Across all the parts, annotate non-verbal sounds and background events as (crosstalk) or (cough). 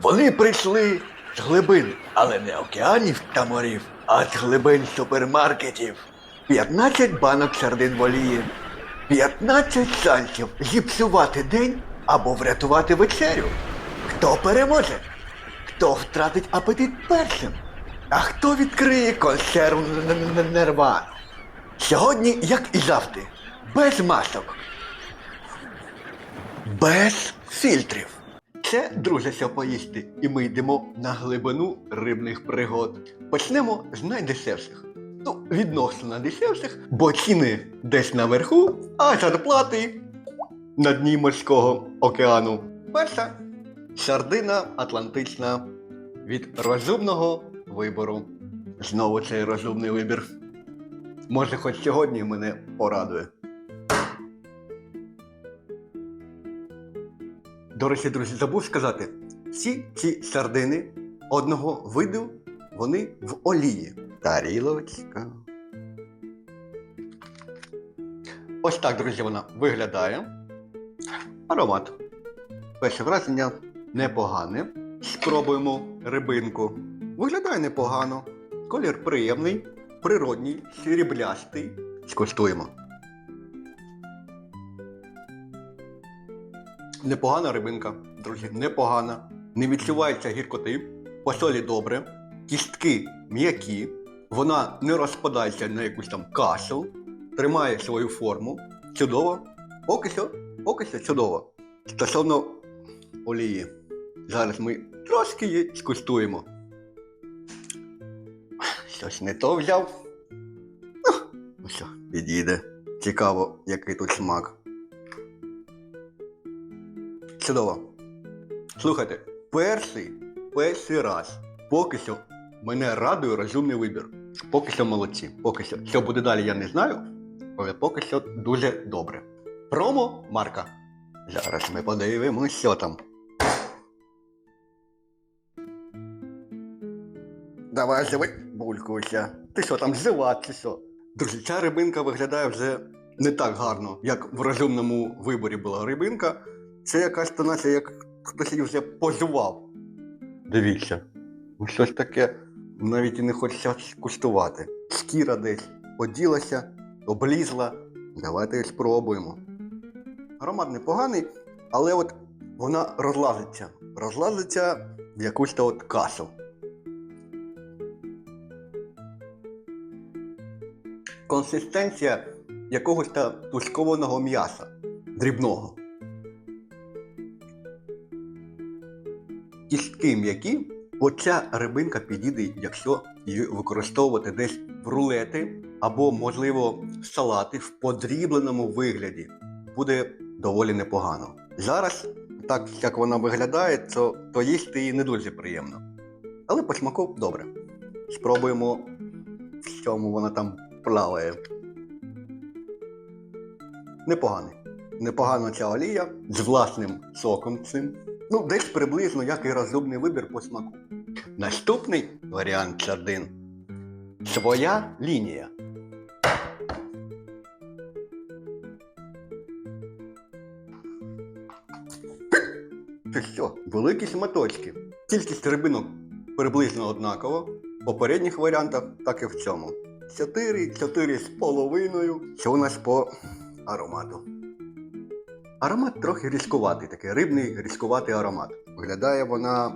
Вони прийшли. З глибин, але не океанів та морів, а з глибин супермаркетів. 15 банок сардин в 15 шансів зіпсувати день або врятувати вечерю. Хто переможе? Хто втратить апетит першим? А хто відкриє консерву нервану? Сьогодні, як і завжди, без масок, без фільтрів. Це, що поїсти, і ми йдемо на глибину рибних пригод. Почнемо з найдешевших. Ну, відносно найдешевших, бо ціни десь наверху, а зарплати на дні морського океану. Перша сардина Атлантична від розумного вибору. Знову цей розумний вибір. Може, хоч сьогодні мене порадує. До речі, друзі, забув сказати, всі ці сардини одного виду, вони в олії. Тарілочка. Ось так, друзі, вона виглядає. Аромат. Перше враження непогане. Спробуємо рибинку. Виглядає непогано. Колір приємний, природній, сріблястий. Скуштуємо. Непогана рибинка, друзі, непогана. Не відчувається гіркоти, по солі добре, кістки м'які, вона не розпадається на якусь там кашу, тримає свою форму. Чудово. Поки що, поки що чудово. Стосовно олії. Зараз ми трошки її скуштуємо. Щось не то взяв. Ну що, підійде. Цікаво, який тут смак. Чудово. Слухайте, перший, перший раз. Поки що мене радує розумний вибір. Поки що молодці. Поки що. Що буде далі, я не знаю. Але поки що дуже добре. Промо марка. Зараз ми подивимося, що там. Давай живи, булькуйся. Ти що там жива, чи що? Друзі, ця рибинка виглядає вже не так гарно, як в розумному виборі була рибинка. Це якась то наче як хтось її вже пожував. Дивіться, ну щось таке навіть і не хочеться куштувати. Шкіра десь оділася, облізла. Давайте спробуємо. Аромат непоганий, але от вона розлазиться. Розлазиться в якусь то от кашу. Консистенція якогось та тушкованого м'яса. Дрібного. Кістки м'які, оця рибинка підійде, якщо її використовувати десь в рулети або, можливо, в салати в подрібленому вигляді. Буде доволі непогано. Зараз, так як вона виглядає, то, то їсти її не дуже приємно. Але по смаку добре. Спробуємо, в чому вона там плаває. Непоганий. Непогана ця олія з власним соком цим. Ну, десь приблизно як і розумний вибір по смаку. Наступний варіант сардин. Своя лінія. Це що, великі шматочки. Кількість рибинок приблизно однакова. В попередніх варіантах, так і в цьому. 4, 4 з половиною. Що у нас по аромату? Аромат трохи різкуватий, такий рибний різкуватий аромат. Виглядає вона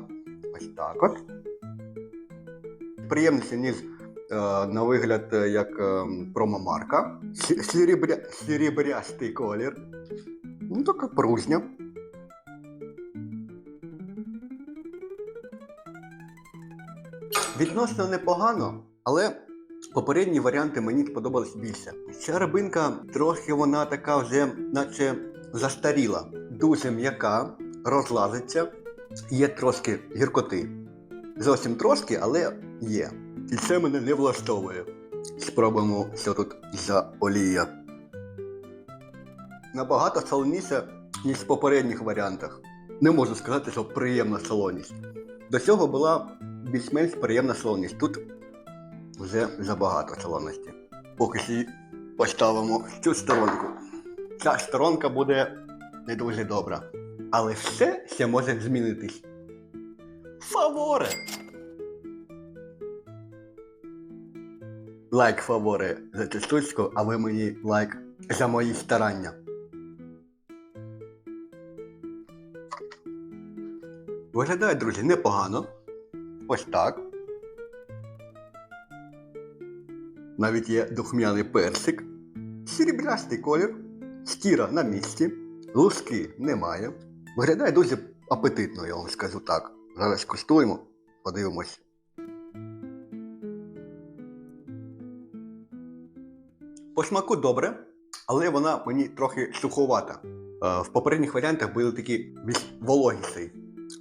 ось так от. Приємніше, ніж е, на вигляд е, як е, промомарка. Сірібря... Сірібрястий колір. Ну, така пружня. Відносно непогано, але попередні варіанти мені сподобались більше. Ця рибинка трохи вона така вже, наче застаріла. Дуже м'яка, розлазиться, є трошки гіркоти. Зовсім трошки, але є. І це мене не влаштовує. Спробуємо, що тут за олія. Набагато солоніше, ніж в попередніх варіантах. Не можу сказати, що приємна солоність. До цього була більш-менш приємна солоність. Тут вже забагато солоності. Поки що поставимо цю сторонку. Ця сторонка буде не дуже добра. Але все ще може змінитись. Фаворе! Лайк фаворе за цю штучку, а ви мені лайк за мої старання. Виглядає, друзі, непогано. Ось так. Навіть є духмяний персик. Сріблястий колір, шкіра на місці, луски немає. Виглядає дуже апетитно, я вам скажу так. Зараз куштуємо, подивимось. По смаку добре, але вона мені трохи суховата. Е, В попередніх варіантах були такі більш вологіші.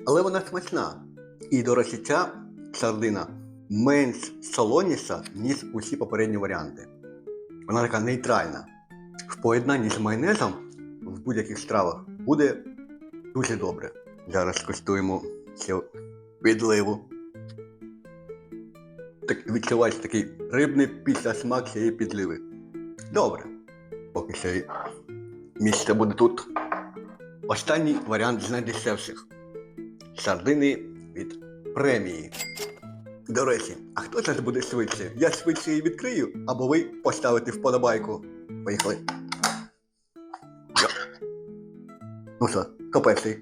Але вона смачна. І, до речі, ця сардина менш солоніша, ніж усі попередні варіанти. Вона така нейтральна. В поєднанні з майонезом в будь-яких стравах буде дуже добре. Зараз коштуємо цю відливу. Так відчувається такий рибний післясмак цієї підливи. Добре. Поки що місце буде тут. Останній варіант з найдешевших. Сардини від премії. До речі, а хто зараз буде швидше? Я швидше її відкрию, або ви поставите вподобайку. Поїхали. Ну що, хто перший?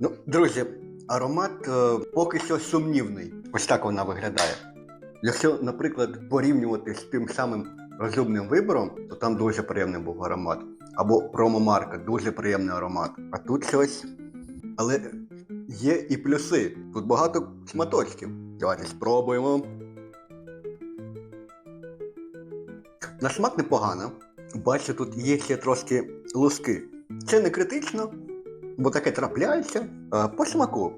Ну, друзі, аромат е, поки що сумнівний. Ось так вона виглядає. Якщо, наприклад, порівнювати з тим самим розумним вибором, то там дуже приємний був аромат. Або промомарка, дуже приємний аромат. А тут щось. Але є і плюси. Тут багато шматочків. Давайте спробуємо. На смак непогано. Бачу, тут є ще трошки луски. Це не критично, бо таке трапляється. Е, По смаку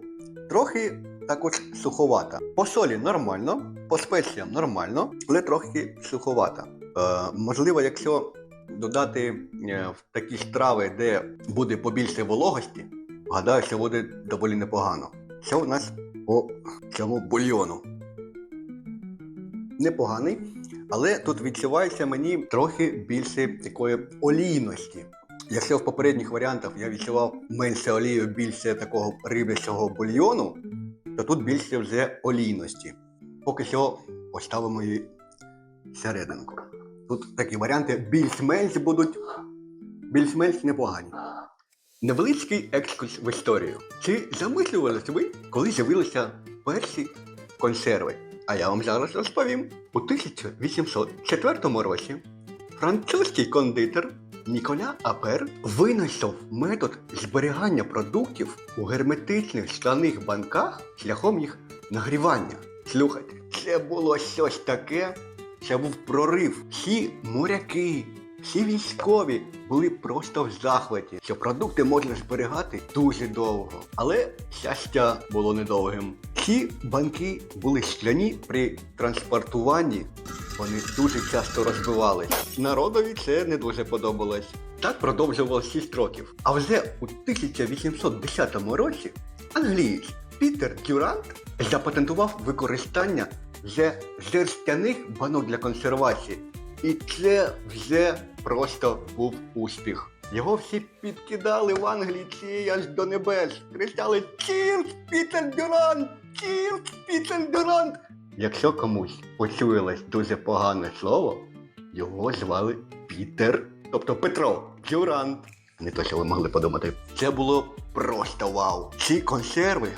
трохи також суховата. По солі нормально, по спеціям нормально, але трохи суховата. Е, можливо, якщо додати е, в такі страви, де буде побільше вологості, гадаю, що буде доволі непогано. Що у нас по цьому бульйону? Непоганий, але тут відчувається мені трохи більше такої олійності. Якщо в попередніх варіантах я відчував менше олію, більше такого рибячого бульйону, то тут більше вже олійності. Поки що поставимо її серединку. Тут такі варіанти більш-менш будуть більш-менш непогані. Невеличкий екскурс в історію. Чи замислювалися ви, коли з'явилися перші консерви? А я вам зараз розповім. У 1804 році французький кондитер Ніколя Апер винайшов метод зберігання продуктів у герметичних скляних банках шляхом їх нагрівання. Слухайте, це було щось таке, це був прорив. Всі моряки, всі військові були просто в захваті, що продукти можна зберігати дуже довго. Але щастя було недовгим. Ці банки були скляні при транспортуванні. Вони дуже часто розбивались. Народові це не дуже подобалось. Так продовжувалось 6 років. А вже у 1810 році англієць Пітер Дюрант запатентував використання вже жерстяних банок для консервації. І це вже просто був успіх. Його всі підкидали в Англії цієї аж до небес. Кричали Чірс, Пітер Дюрант! Чірс, Пітер Дюрант! Якщо комусь почуялось дуже погане слово, його звали Пітер, тобто Петро Дюрант. Не то, що ви могли подумати. Це було просто вау. Ці консерви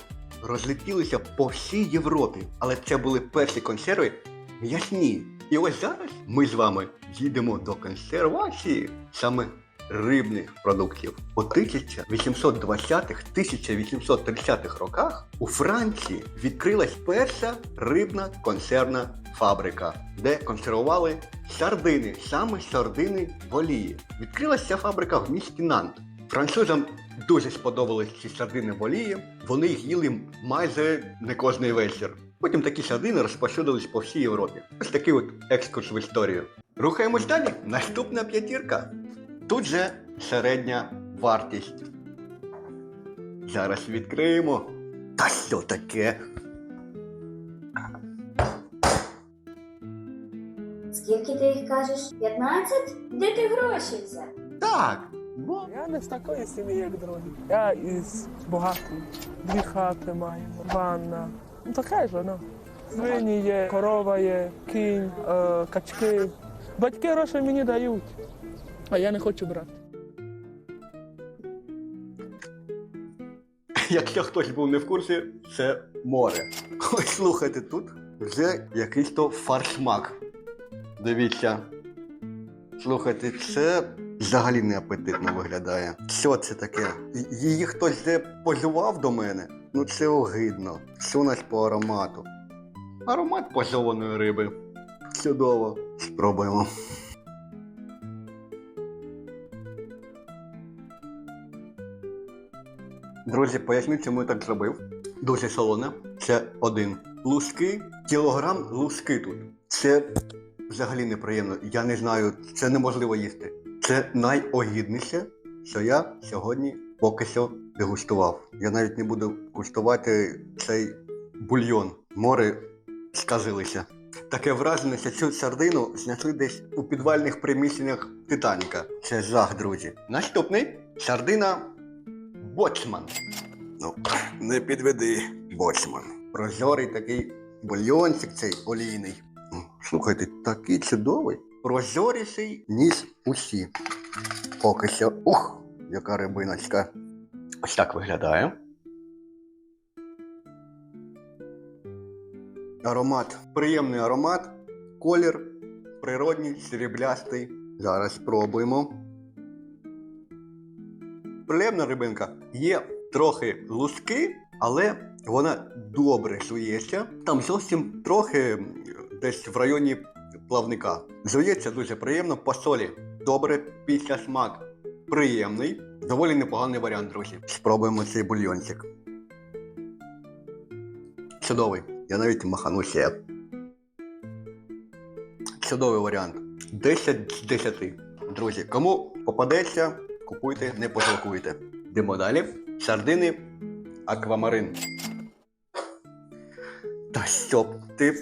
розлетілися по всій Європі, але це були перші консерви м'ясні. І ось зараз ми з вами їдемо до консервації саме рибних продуктів. У 1820-1830-х роках у Франції відкрилась перша рибна консервна фабрика, де консервували сардини, саме сардини в олії. Відкрилася фабрика в місті Нант. Французам дуже сподобались ці сардини в олії. Вони їх їли майже не кожний вечір. Потім такі сардини розпосюдились по всій Європі. Ось такий от екскурс в історію. Рухаємось далі. Наступна п'ятірка. Тут же середня вартість. Зараз відкриємо. Та що таке? Скільки ти їх кажеш? 15? Де ти гроші взяв? Так, бо Я не з такої сім'ї, як другі. Я із багатої. Дві хати маємо, ванна. Таке ж воно. Свині є, корова є, кінь, е, качки. Батьки гроші мені дають, а я не хочу брати. (laughs) якщо хтось був не в курсі, це море. Ось слухайте, тут вже якийсь то фаршмак. Дивіться. Слухайте, це взагалі не апетитно виглядає. Що це таке? Її хтось вже позував до мене? Ну це огидно. Що у нас по аромату? Аромат позованої риби. Чудово. Спробуємо. Друзі, поясню, чому я так зробив. Дуже солоне. Це один. Луски, кілограм луски тут. Це взагалі неприємно. Я не знаю, це неможливо їсти. Це найогідніше, що я сьогодні поки що дегустував. Я навіть не буду куштувати цей бульйон. Море сказилися. Таке враження, що цю сардину знайшли десь у підвальних приміщеннях Титаніка. Це жах, друзі. Наступний сардина Боцман. Ну, не підведи, Боцман. Прозорий такий бульйончик цей олійний. Слухайте, такий чудовий. Прозоріший, ніж усі. Поки що. Ух, яка рибиночка. Ось так виглядає. Аромат. Приємний аромат. Колір природній, сріблястий. Зараз спробуємо. Приємна рибинка. Є трохи луски, але вона добре жується. Там зовсім трохи десь в районі плавника. Жується дуже приємно по солі. Добре, після смак приємний. Доволі непоганий варіант, друзі. Спробуємо цей бульйончик. Чудовий. Я навіть махану ще. Чудовий варіант. 10 з 10. Друзі, кому попадеться, купуйте, не пожалкуйте. Йдемо далі. Сардини аквамарин. Та щоб ти.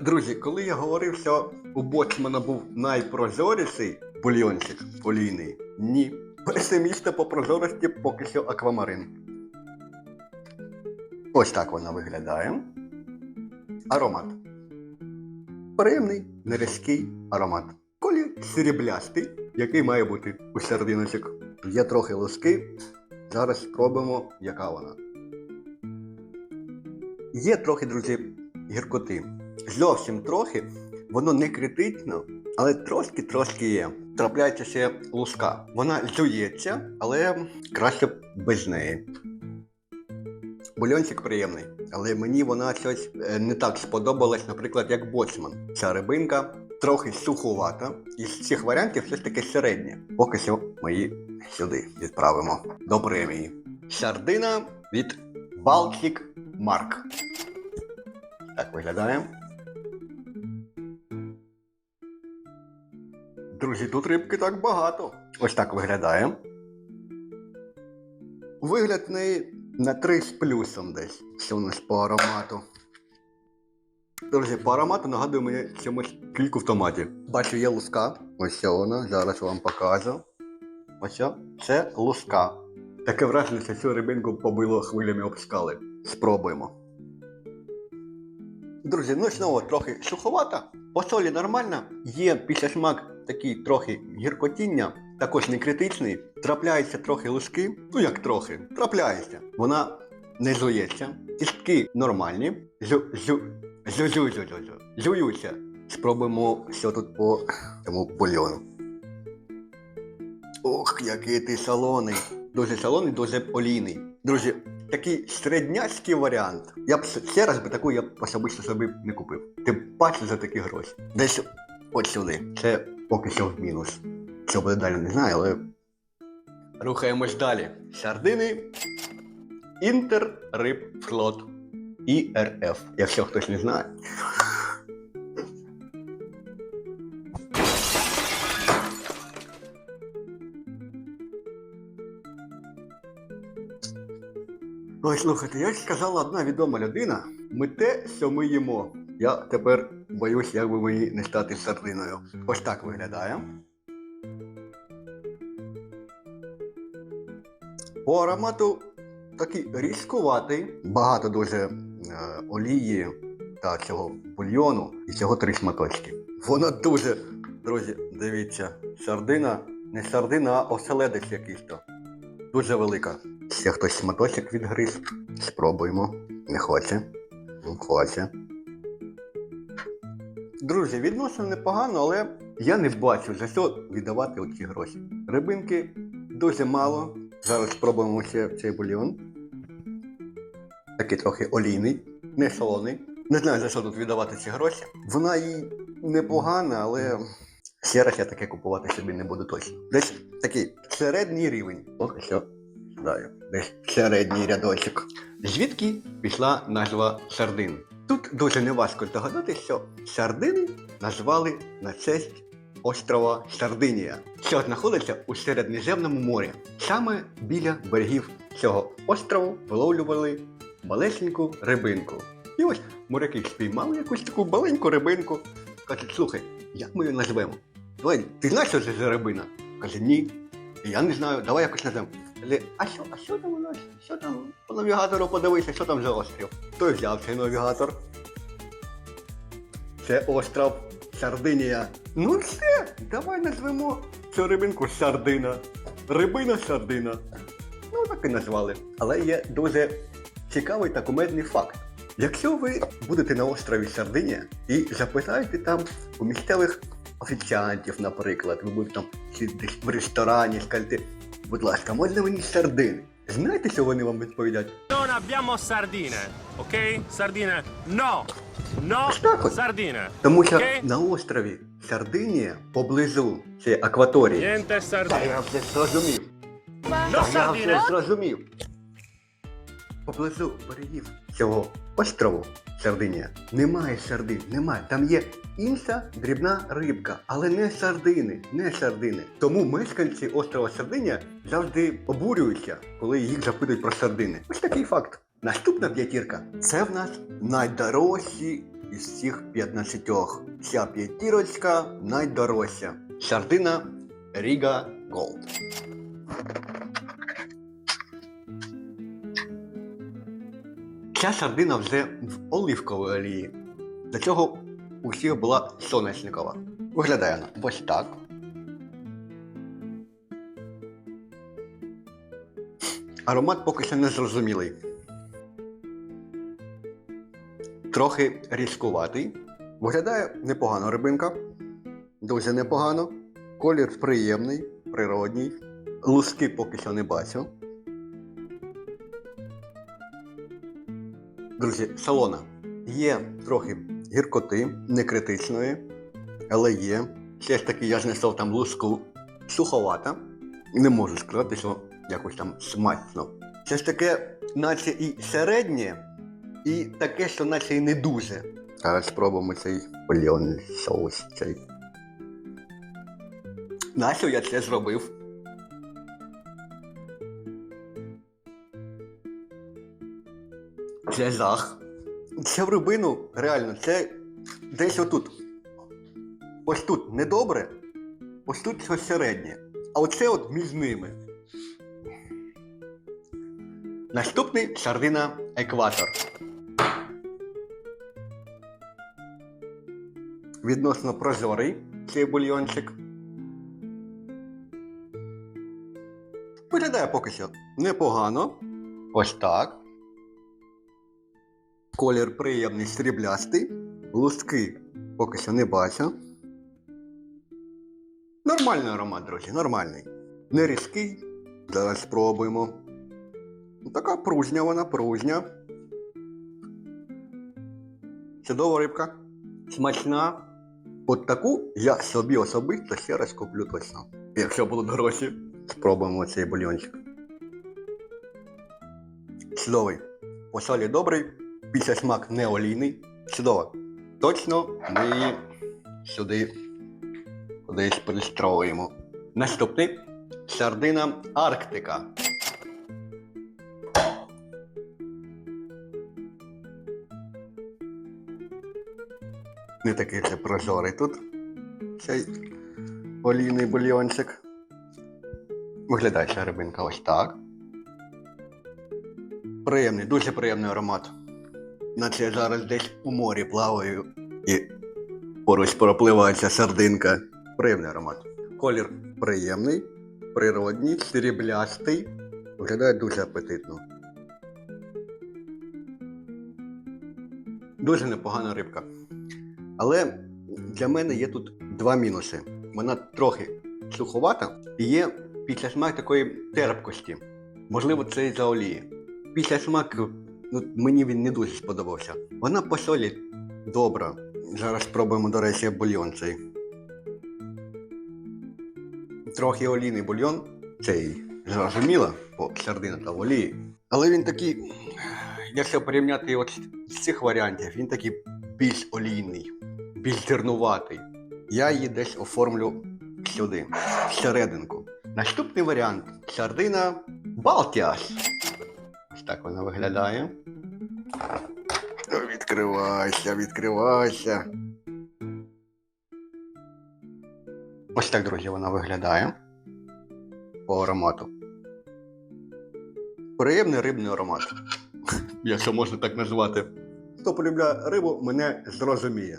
Друзі, коли я говорив, що у боцмана був найпрозоріший бульйончик олійний, ні. Перше по прозорості поки що аквамарин. Ось так вона виглядає. Аромат. Приємний, нерізкий аромат. Колі сріблястий, який має бути у серединочок. Є трохи луски. Зараз спробуємо, яка вона. Є трохи, друзі, гіркоти. Зовсім трохи. Воно не критично, але трошки-трошки є. Трапляється ще луска. Вона жується, але краще без неї. Бульончик приємний, але мені вона щось е, не так сподобалась, наприклад, як боцман. Ця рибинка трохи суховата. Із цих варіантів ж таки середнє. Поки що ми її сюди відправимо до премії. Сардина від Baltic Mark. Так виглядає. Друзі, тут рибки так багато. Ось так виглядає. Вигляд неї на 3 з плюсом десь. Що у нас по аромату. Друзі, по аромату нагадує мені чомусь кільку в томаті. Бачу, є луска. Ось ця вона, зараз вам покажу. Ось це луска. Таке враження, що цю рибинку побило хвилями об скали. Спробуємо. Друзі, ну знову трохи суховата. По солі нормальна. Є після смак такий трохи гіркотіння, також не критичний. Трапляється трохи луски. Ну як трохи, трапляється. Вона не жується. Кістки нормальні. Жу, жу, жу, жу, жу, жу, жу. Жуються. Спробуємо, що тут по цьому бульйону. Ох, який ти солоний. Дуже солоний, дуже олійний. Друзі, такий середняцький варіант. Я б ще раз би таку я б особисто собі не купив. Тим паче за такі гроші. Десь от сюди. Це поки що в мінус. Що буде далі, не знаю, але. Рухаємось далі. Сардини. Інтер Риб Флот. ІРФ. Якщо хтось не знає. Ой, слухайте, як сказала одна відома людина, ми те, що ми їмо. Я тепер боюсь, як би мені не стати сардиною. Ось так виглядає. По аромату такий різкуватий, багато дуже е, олії та цього бульйону і цього три шматочки. Вона дуже, друзі, дивіться, сардина, не сардина, а оселедець якийсь то. Дуже велика. Ще хтось шматочок відгриз. Спробуємо. Не хоче. Не Хоче. Друзі, відносно непогано, але я не бачу за що віддавати оці гроші. Рибинки дуже мало. Зараз спробуємо ще цей бульйон. Такий трохи олійний, не солоний. Не знаю, за що тут віддавати ці гроші. Вона і непогана, але ще раз я таке купувати собі не буду точно. Десь такий середній рівень. Поки що знаю. Десь середній рядочок. Звідки пішла назва сардин? Тут дуже неважко здогадатися, що сардин назвали на честь острова Сардинія, що знаходиться у Середземному морі. Саме біля берегів цього острову виловлювали малесеньку рибинку. І ось моряки спіймали якусь таку маленьку рибинку. Кажуть, слухай, як ми її назвемо? Давай, ти знаєш, що це за рибина? Каже, ні. Я не знаю, давай якось назвемо. А що, а що там у нас? Що там по навігатору подивися, що там за острів? Той взяв цей навігатор. Це остров Сардинія. Ну все, давай назвемо цю рибинку Сардина. Рибина Сардина. Ну так і назвали. Але є дуже цікавий та кумедний факт. Якщо ви будете на острові Сардинія і запитаєте там у місцевих офіціантів, наприклад, ви будете там десь в ресторані, скажете, будь ласка, можна мені сардини? Знаєте, що вони вам відповідять? Non abbiamo sardine, ok? Sardine, no! No Штакот. sardine. Тому що Окей. на острові Сардинія поблизу цієї акваторії. Niente Та sardine. я вже зрозумів. No Та я sardine. вже зрозумів. Поблизу берегів цього острову Сардинія немає сардин, немає. Там є інша дрібна рибка, але не сардини, не сардини. Тому мешканці острова Сардинія завжди обурюються, коли їх запитують про сардини. Ось такий факт. Наступна п'ятірка це в нас найдорожчі із цих 15. Ця п'ятірочка найдорожча. Сардина Ріга Голд. Ця сардина вже в оливковій олії. До цього у всіх була соняшникова. Виглядає вона ось так. Аромат поки що не зрозумілий. Трохи різкуватий. Виглядає непогано рибинка. Дуже непогано. Колір приємний, природній. Луски поки що не бачу. Друзі, салона. Є трохи гіркоти, не критичної, але є. Все ж таки я знайшов там луску суховата. Не можу сказати, що якось там смачно. Це ж таке, наче і середнє, і таке, що наче і не дуже. Зараз спробуємо цей бульйонний соус. Цей. Нащо я це зробив? Це жах. В рибину, реально, це десь отут. Ось тут недобре, ось тут щось середнє. А оце от між ними. Наступний сардина екватор. Відносно прозорий цей бульйончик. Виглядає поки що непогано. Ось так. Колір приємний сріблястий. Лустки поки що не бачу. Нормальний аромат, друзі, нормальний. Не різкий. Зараз спробуємо. Така пружня вона, пружня. Чудова рибка. Смачна. От таку я собі особисто ще раз куплю точно. Якщо будуть гроші, спробуємо цей бульйончик. Чудовий. По солі добрий, Після смак не олійний. Чудово. Точно ми сюди кудись пристроїмо. Наступний сардина Арктика. Не такий це прозорий тут цей олійний бульйончик. Виглядає ця рибинка ось так. Приємний, дуже приємний аромат. Наче я зараз десь у морі плаваю і поруч пропливається сардинка. Приємний аромат. Колір приємний, природній, сріблястий. Виглядає дуже апетитно. Дуже непогана рибка. Але для мене є тут два мінуси. Вона трохи суховата і є післясмак такої терпкості. Можливо, це із-за олії. Післясмак, ну, мені він не дуже сподобався. Вона по солі добра. Зараз спробуємо, до речі, бульйон цей. Трохи олійний бульйон, цей зрозуміло, бо сардина та в олії. Але він такий, якщо порівняти от з цих варіантів, він такий більш олійний, більш зернуватий. Я її десь оформлю сюди, всерединку. Наступний варіант сардина Балтіас. Так вона виглядає. Відкривайся, відкривайся. Ось так, друзі, вона виглядає по аромату. Приємний рибний аромат. (laughs) Якщо можна так назвати. Хто полюбляє рибу, мене зрозуміє.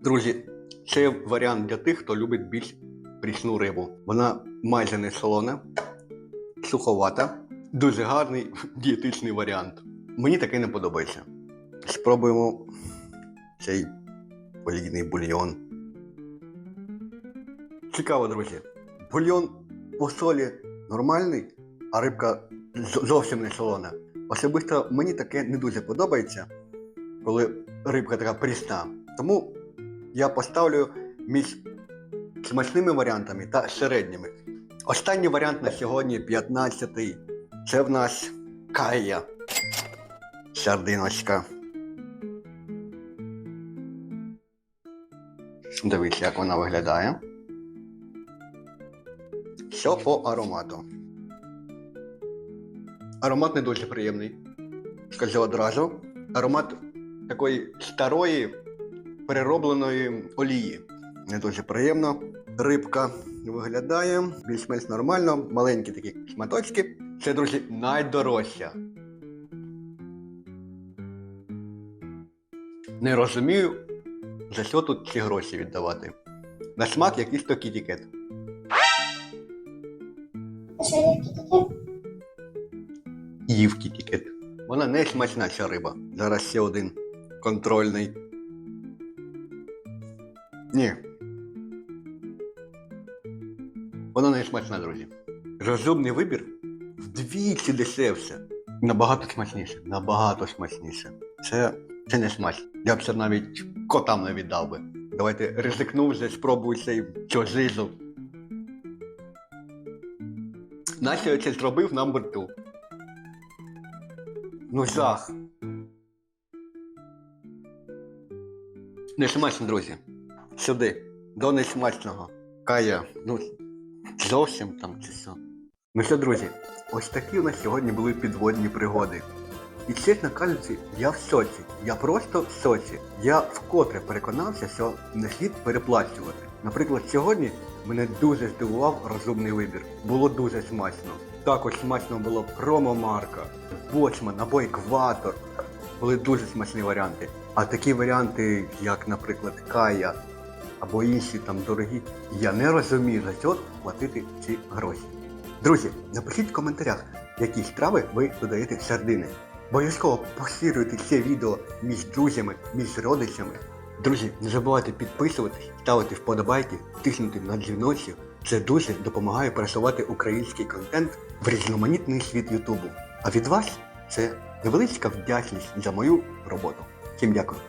Друзі, це варіант для тих, хто любить більш прісну рибу. Вона майже не солона, суховата, дуже гарний (laughs) дієтичний варіант. Мені такий не подобається. Спробуємо цей олійний бульйон. Цікаво, друзі. Бульйон по солі нормальний, а рибка зовсім не солона. Особисто мені таке не дуже подобається, коли рибка така прісна. Тому я поставлю між смачними варіантами та середніми. Останній варіант на сьогодні 15-й. Це в нас кая. Сардиночка. Дивіться, як вона виглядає. Що по аромату. Аромат не дуже приємний. Скажу одразу. Аромат такої старої переробленої олії. Не дуже приємно. Рибка виглядає більш-менш нормально, маленькі такі шматочки. Це, друзі, найдорожча. Не розумію, за що тут ці гроші віддавати. На смак якийсь то кітікет. Їв кітікет. Вона не смачна ця риба. Зараз ще один контрольний. Ні. Вона не смачна, друзі. Розумний вибір вдвічі дешевше. Набагато смачніше. Набагато смачніше. Це, це не смачно. Я б це навіть котам не віддав би. Давайте ризикну вже, спробую цей чозизу. Нащо я це зробив на борту? Ну жах. Несмачно, друзі. Сюди. До несмачного. Кая, ну зовсім там чи що. Ну що, друзі, ось такі у нас сьогодні були підводні пригоди. І чесно кажучи, я в соці. Я просто в соці. Я вкотре переконався, що не слід переплачувати. Наприклад, сьогодні мене дуже здивував розумний вибір. Було дуже смачно. Також смачно було промомарка, боцман або екватор. Були дуже смачні варіанти. А такі варіанти, як, наприклад, кая або інші там дорогі, я не розумію за що платити ці гроші. Друзі, напишіть в коментарях, які страви ви додаєте сардини. Обов'язково поширюйте це відео між друзями, між родичами. Друзі, не забувайте підписуватись, ставити вподобайки, тиснути на дзвіночок. Це дуже допомагає просувати український контент в різноманітний світ Ютубу. А від вас це невеличка вдячність за мою роботу. Всім дякую.